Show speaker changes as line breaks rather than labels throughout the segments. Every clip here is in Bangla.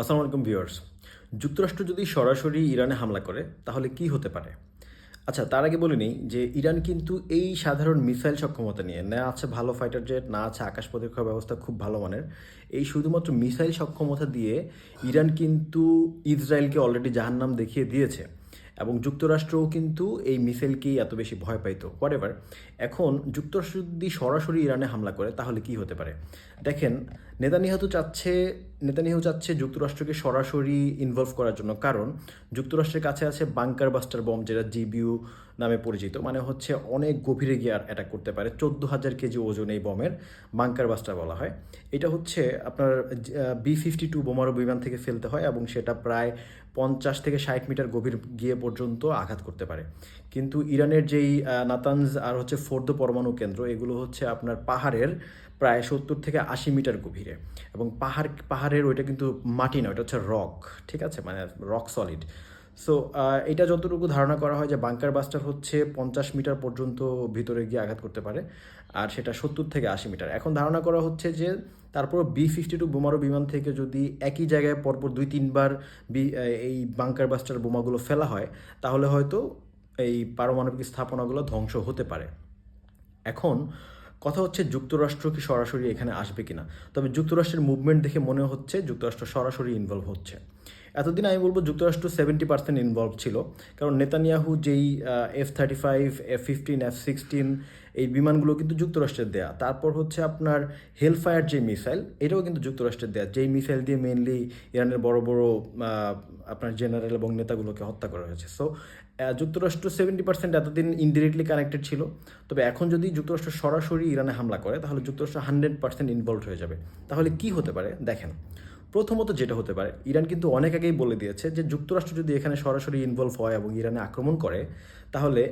আসসালামু আলাইকুম ভিউয়ার্স। যুক্তরাষ্ট্র যদি সরাসরি ইরানে হামলা করে, তাহলে কি হতে পারে? আচ্ছা তার আগে বলে নিই যে ইরান কিন্তু এই সাধারণ মিসাইল সক্ষমতা নিয়ে, না আছে ভালো ফাইটার জেট না আছে আকাশ প্রতিরক্ষা ব্যবস্থা খুব ভালো মানের, এই শুধুমাত্র মিসাইল সক্ষমতা দিয়ে ইরান কিন্তু ইসরায়েলকে অলরেডি জাহান্নাম দেখিয়ে দিয়েছে। এবং যুক্তরাষ্ট্রও কিন্তু এই মিসাইলকেই এত বেশি ভয় পাইতো। হোয়াট এখন যুক্তরাষ্ট্র যদি সরাসরি ইরানে হামলা করে, তাহলে কি হতে পারে? দেখেন, নেতানিয়াহু চাচ্ছে নেতানিয়াহু চাচ্ছে যুক্তরাষ্ট্রকে সরাসরি ইনভলভ করার জন্য। কারণ, যুক্তরাষ্ট্রের কাছে আছে বাংকার বাস্টার বম যেটা জিবিউ নামে পরিচিত। মানে হচ্ছে অনেক গভীরে গিয়ে অ্যাটাক করতে পারে। চোদ্দ হাজার কেজি ওজন এই বমের বাংকার বাস্টার বলা হয়। এটা হচ্ছে আপনার বি ফিফটি টু বোমারু বিমান থেকে ফেলতে হয় এবং সেটা প্রায় পঞ্চাশ থেকে ষাট মিটার গভীর গিয়ে পর্যন্ত আঘাত করতে পারে। কিন্তু ইরানের যেই নাতানজ আর হচ্ছে ফোর্দ পরমাণু কেন্দ্র, এগুলো হচ্ছে আপনার পাহাড়ের প্রায় সত্তর থেকে আশি মিটার গভীরে। এবং পাহাড়, পাহাড়ের ওইটা কিন্তু মাটি না, ওইটা হচ্ছে রক, ঠিক আছে? মানে রক সলিড। সো এটা যতটুকু ধারণা করা হয় যে বাংকার বাস্টার হচ্ছে পঞ্চাশ মিটার পর্যন্ত ভিতরে গিয়ে আঘাত করতে পারে, আর সেটা সত্তর থেকে আশি মিটার। এখন ধারণা করা হচ্ছে যে তারপর বি ফিফটি টু বোমারু বিমান থেকে যদি একই জায়গায় পরপর দুই তিনবার বি এই বাংকার বাস্টার বোমাগুলো ফেলা হয়, তাহলে হয়তো এই পারমাণবিক স্থাপনাগুলো ধ্বংস হতে পারে। এখন কথা হচ্ছে যুক্তরাষ্ট্র কি সরাসরি এখানে আসবে কিনা? তবে যুক্তরাষ্ট্রের মুভমেন্ট দেখে মনে হচ্ছে যুক্তরাষ্ট্র সরাসরি ইনভলভ হচ্ছে। এতদিন আমি বলব যুক্তরাষ্ট্র সেভেন্টি পার্সেন্ট ইনভলভ ছিল। কারণ নেতানিয়াহু যেই F thirty five F fifteen F sixteen এই বিমানগুলো কিন্তু যুক্তরাষ্ট্রের দেয়া। তারপর হচ্ছে আপনার হেলফায়ার যে মিসাইল এটাও কিন্তু যুক্তরাষ্ট্রের দেয়া। যেই মিসাইল দিয়ে মেনলি ইরানের বড় বড় আপনার জেনারেল এবং নেতাগুলোকে হত্যা করা হয়েছে। সো যুক্তরাষ্ট্র সেভেন্টি পার্সেন্ট এতদিন ইনডিরেক্টলি কানেক্টেড ছিল। তবে এখন যদি যুক্তরাষ্ট্র সরাসরি ইরানে হামলা করে, তাহলে যুক্তরাষ্ট্র হান্ড্রেড পার্সেন্ট ইনভলভ হয়ে যাবে। তাহলে কি হতে পারে? দেখেন প্রথমত যেটা হতে পারে, ইরান কিন্তু অনেক আগেই বলে দিয়েছে যে যুক্তরাষ্ট্র যদি এখানে সরাসরি ইনভলভ হয় এবং ইরানে আক্রমণ করে, তাহলে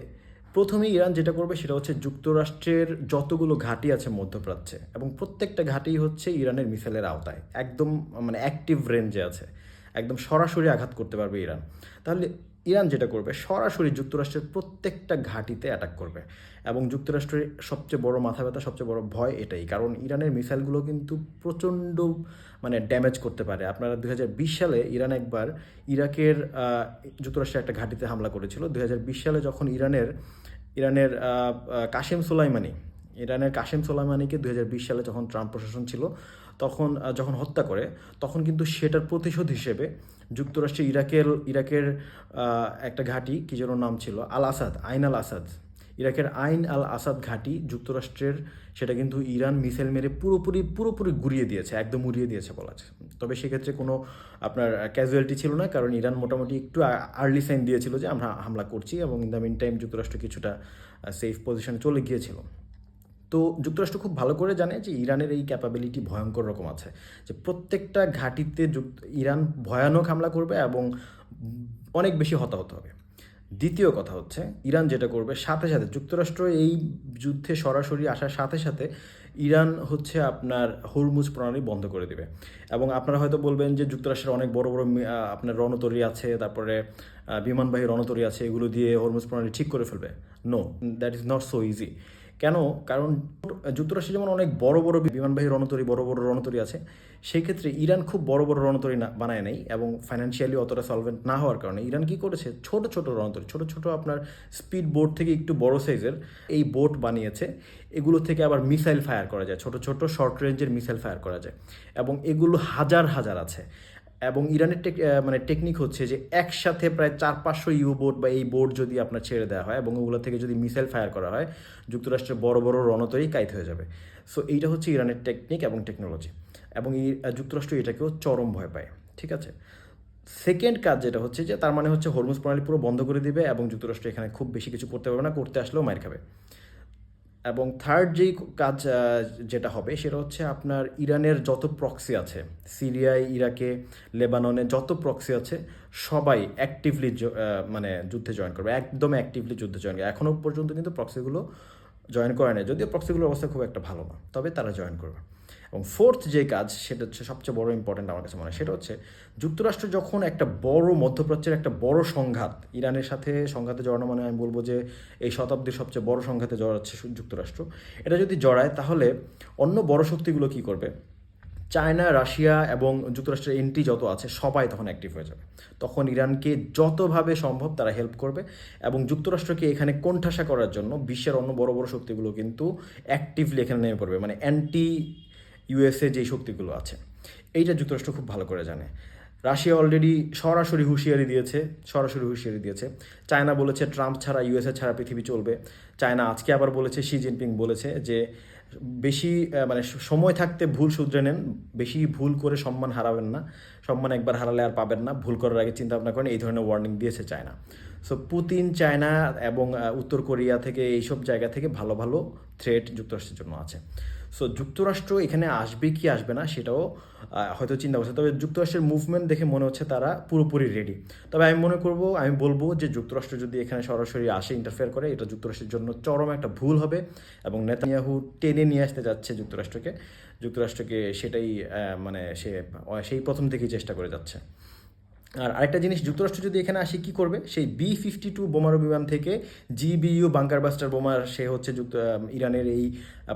প্রথমে ইরান যেটা করবে সেটা হচ্ছে যুক্তরাষ্ট্রের যতগুলো ঘাঁটি আছে মধ্যপ্রাচ্যে এবং প্রত্যেকটা ঘাঁটি হচ্ছে ইরানের মিসাইলের আওতায়, একদম মানে অ্যাক্টিভ রেঞ্জে আছে। একদম সরাসরি আঘাত করতে পারবে ইরান। তাহলে ইরান যেটা করবে, সরাসরি যুক্তরাষ্ট্রের প্রত্যেকটা ঘাঁটিতে অ্যাটাক করবে। এবং যুক্তরাষ্ট্রের সবচেয়ে বড় মাথা ব্যথা, সবচেয়ে বড় ভয় এটাই। কারণ ইরানের মিসাইলগুলো কিন্তু প্রচণ্ড মানে ড্যামেজ করতে পারে। আপনারা দু হাজার বিশ সালে ইরান একবার ইরাকের যুক্তরাষ্ট্রের একটা ঘাঁটিতে হামলা করেছিল। দু হাজার বিশ সালে যখন ইরানের ইরানের কাশেম সোলাইমানি ইরানের কাশেম সোলাইমানিকে দু সালে যখন ট্রাম্প প্রশাসন ছিল, তখন যখন হত্যা করে, তখন কিন্তু সেটার প্রতিশোধ হিসেবে যুক্তরাষ্ট্রে ইরাকের ইরাকের একটা ঘাঁটি, কী যেন নাম ছিল, আল আসাদ, আইন আল আসাদ। ইরাকের আইন আল আসাদ ঘাঁটি যুক্তরাষ্ট্রের, সেটা কিন্তু ইরান মিসাইল মেরে পুরোপুরি পুরোপুরি গুড়িয়ে দিয়েছে, একদম উড়িয়ে দিয়েছে বলা যায়। তবে সেক্ষেত্রে কোনো আপনার ক্যাজুয়ালিটি ছিল না, কারণ ইরান মোটামুটি একটু আর্লি সাইন দিয়েছিল যে আমরা হামলা করছি এবং ইন দ্য মিন টাইম যুক্তরাষ্ট্র কিছুটা সেফ পজিশনে চলে গিয়েছিল। তো যুক্তরাষ্ট্র খুব ভালো করে জানে যে ইরানের এই ক্যাপাবিলিটি ভয়ঙ্কর রকম আছে। যে প্রত্যেকটা ঘাঁটিতে ইরান ভয়ানক হামলা করবে এবং অনেক বেশি হতাহত হবে। দ্বিতীয় কথা হচ্ছে, ইরান যেটা করবে, সাথে সাথে যুক্তরাষ্ট্র এই যুদ্ধে সরাসরি আসার সাথে সাথে ইরান হচ্ছে আপনার হরমুজ প্রণালী বন্ধ করে দেবে। এবং আপনারা হয়তো বলবেন যে যুক্তরাষ্ট্রের অনেক বড় বড় আপনার রণতরী আছে, তারপরে বিমানবাহী রণতরী আছে, এগুলো দিয়ে হরমুজ প্রণালী ঠিক করে ফেলবে। No that is not so easy কেন? কারণ যুক্তরাষ্ট্রে যেমন অনেক বড় বড় বিমানবাহী রণতরী, বড় বড় রণতরী আছে সেই ক্ষেত্রে ইরান খুব বড় বড় রণতরী না বানায় নেই এবং ফাইন্যান্সিয়ালি অতটা সলভেন্ট না হওয়ার কারণে ইরান কি করেছে? ছোট ছোট রণতরী, ছোট ছোট আপনার স্পিড বোট থেকে একটু বড় সাইজের এই বোট বানিয়েছে। এগুলো থেকে আবার মিসাইল ফায়ার করা যায়। ছোট ছোট শর্ট রেঞ্জের মিসাইল ফায়ার করা যায়। এবং এগুলো হাজার হাজার আছে। এবং ইরানের টেক মানে টেকনিক হচ্ছে যে একসাথে প্রায় চার পাঁচশো ইউ বোট বা এই বোট যদি আপনার ছেড়ে দেওয়া হয় এবং ওগুলো থেকে যদি মিসাইল ফায়ার করা হয়, যুক্তরাষ্ট্রের বড় বড় রণতরই কাইত হয়ে যাবে। সো এইটা হচ্ছে ইরানের টেকনিক এবং টেকনোলজি এবং যুক্তরাষ্ট্র এটাকেও চরম ভয় পায়, ঠিক আছে? সেকেন্ড কাজ যেটা হচ্ছে যে তার মানে হচ্ছে হরমুজ প্রণালী পুরো বন্ধ করে দিবে এবং যুক্তরাষ্ট্র এখানে খুব বেশি কিছু করতে পারবে না, করতে আসলেও মার খাবে। এবং থার্ড যেই কাজ যেটা হবে সেটা হচ্ছে আপনার ইরানের যত প্রক্সি আছে, সিরিয়ায়, ইরাকে, লেবাননে যত প্রক্সি আছে, সবাই অ্যাক্টিভলি মানে যুদ্ধে জয়েন করবে, একদম অ্যাক্টিভলি যুদ্ধে জয়েন করবে। এখনও পর্যন্ত কিন্তু প্রক্সিগুলো জয়েন করে নেয় যদিও প্রক্সিগুলোর অবস্থা খুব একটা ভালো না, তবে তারা জয়েন করবে। এবং ফোর্থ যে কাজ, সেটা হচ্ছে সবচেয়ে বড় ইম্পর্টেন্ট আমার কাছে মনে হয়, সেটা হচ্ছে যুক্তরাষ্ট্র যখন একটা বড় মধ্যপ্রাচ্যের একটা বড় সংঘাত, ইরানের সাথে সংঘাতে জড়ানো মানে আমি বলব যে এই শতাব্দীর সবচেয়ে বড় সংঘাতে জড়াচ্ছে যুক্তরাষ্ট্র, এটা যদি জড়ায় তাহলে অন্য বড় শক্তিগুলো কি করবে? চায়না, রাশিয়া এবং যুক্তরাষ্ট্রের এন্ট্রি যত আছে, সবাই তখন অ্যাক্টিভ হয়ে যাবে। তখন ইরানকে যতভাবে সম্ভব তারা হেল্প করবে এবং যুক্তরাষ্ট্রকে এখানে কোণঠাসা করার জন্য বিশ্বের অন্য বড় বড় শক্তিগুলো কিন্তু অ্যাক্টিভলি এখানে নেমে পড়বে মানে অ্যান্টি ইউএসএ যেই শক্তিগুলো আছে, এইটা যুক্তরাষ্ট্র খুব ভালো করে জানে। রাশিয়া অলরেডি সরাসরি হুঁশিয়ারি দিয়েছে, সরাসরি হুঁশিয়ারি দিয়েছে। চায়না বলেছে ট্রাম্প ছাড়া, ইউএসএ ছাড়া পৃথিবী চলবে। চায়না আজকে আবার বলেছে, শি জিনপিং বলেছে যে বেশি মানে সময় থাকতে ভুল শুধরে নেন, বেশি ভুল করে সম্মান হারাবেন না। সম্মান একবার হারালে আর পাবেন না। ভুল করার আগে চিন্তা ভাবনা করেন, এই ধরনের ওয়ার্নিং দিয়েছে চায়না। সো পুতিন, চায়না এবং উত্তর কোরিয়া থেকে এইসব জায়গা থেকে ভালো ভালো থ্রেট যুক্তরাষ্ট্রের জন্য আছে। সো যুক্তরাষ্ট্র এখানে আসবে কি আসবে না সেটাও হয়তো চিন্তা করছে। তবে যুক্তরাষ্ট্রের মুভমেন্ট দেখে মনে হচ্ছে তারা পুরোপুরি রেডি তবে আমি মনে করব, আমি বলব যে যুক্তরাষ্ট্র যদি এখানে সরাসরি আসে ইন্টারফেয়ার করে, এটা যুক্তরাষ্ট্রের জন্য চরম একটা ভুল হবে এবং নেতানিয়াহু টেনে নিয়ে আসতে যাচ্ছে যুক্তরাষ্ট্রকে। যুক্তরাষ্ট্রকে সেটাই মানে সে, সেই প্রথম থেকেই চেষ্টা করে যাচ্ছে। আর আরেকটা জিনিস যুক্তরাষ্ট্র যদি এখানে আসে, কি করবে? সেই বি ফিফটি টু বোমারু বিমান থেকে জিবিইউ বাংকার বাস্টার বোমার, সে হচ্ছে যুক্ত ইরানের এই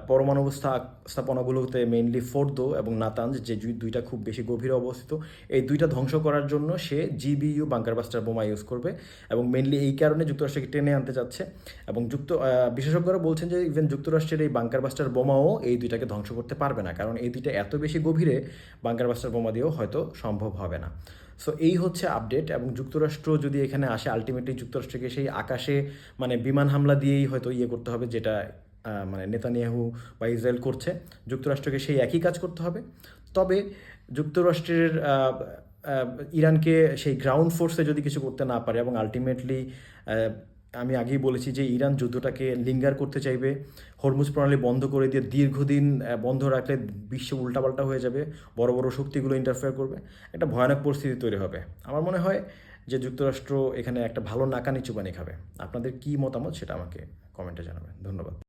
পরমাণু স্থা- স্থাপনাগুলোতে মেইনলি ফোর্দো এবং নাতাঞ্জ, যে দুইটা খুব বেশি গভীরে অবস্থিত। এই দুইটা ধ্বংস করার জন্য সে জিবিইউ বাংকার বাস্টার বোমা ইউজ করবে এবং মেইনলি এই কারণে যুক্তরাষ্ট্রকে টেনে আনতে চাচ্ছে এবং যুক্ত বিশেষজ্ঞরা বলছেন যে ইভেন যুক্তরাষ্ট্রের এই বাংকার বাস্টার বোমাও এই দুইটাকে ধ্বংস করতে পারবে না, কারণ এই দুইটা এত বেশি গভীরে বাংকার বাস্টার বোমা দিয়েও হয়তো সম্ভব হবে না। সো এই হচ্ছে আপডেট এবং যুক্তরাষ্ট্র যদি এখানে আসে আলটিমেটলি যুক্তরাষ্ট্রকে সেই আকাশে মানে বিমান হামলা দিয়েই হয়তো ইয়ে করতে হবে যেটা মানে নেতানিয়াহু বা ইসরায়েল করছে। যুক্তরাষ্ট্রকে সেই একই কাজ করতে হবে। তবে যুক্তরাষ্ট্রের ইরানকে সেই গ্রাউন্ড ফোর্সে যদি কিছু করতে না পারে এবং আলটিমেটলি আমি আগেই বলেছি যে ইরান যুদ্ধটাকে লিঙ্গার করতে চাইবে, হরমুজ প্রণালী বন্ধ করে দিয়ে দীর্ঘদিন বন্ধ রাখলে বিশ্ব উল্টাপাল্টা হয়ে যাবে, বড় বড় শক্তিগুলো ইন্টারফেয়ার করবে। একটা ভয়ানক পরিস্থিতি তৈরি হবে। আমার মনে হয় যে যুক্তরাষ্ট্র এখানে একটা ভালো নাকানি চুবানি খাবে। আপনাদের কী মতামত সেটা আমাকে কমেন্টে জানাবেন। ধন্যবাদ।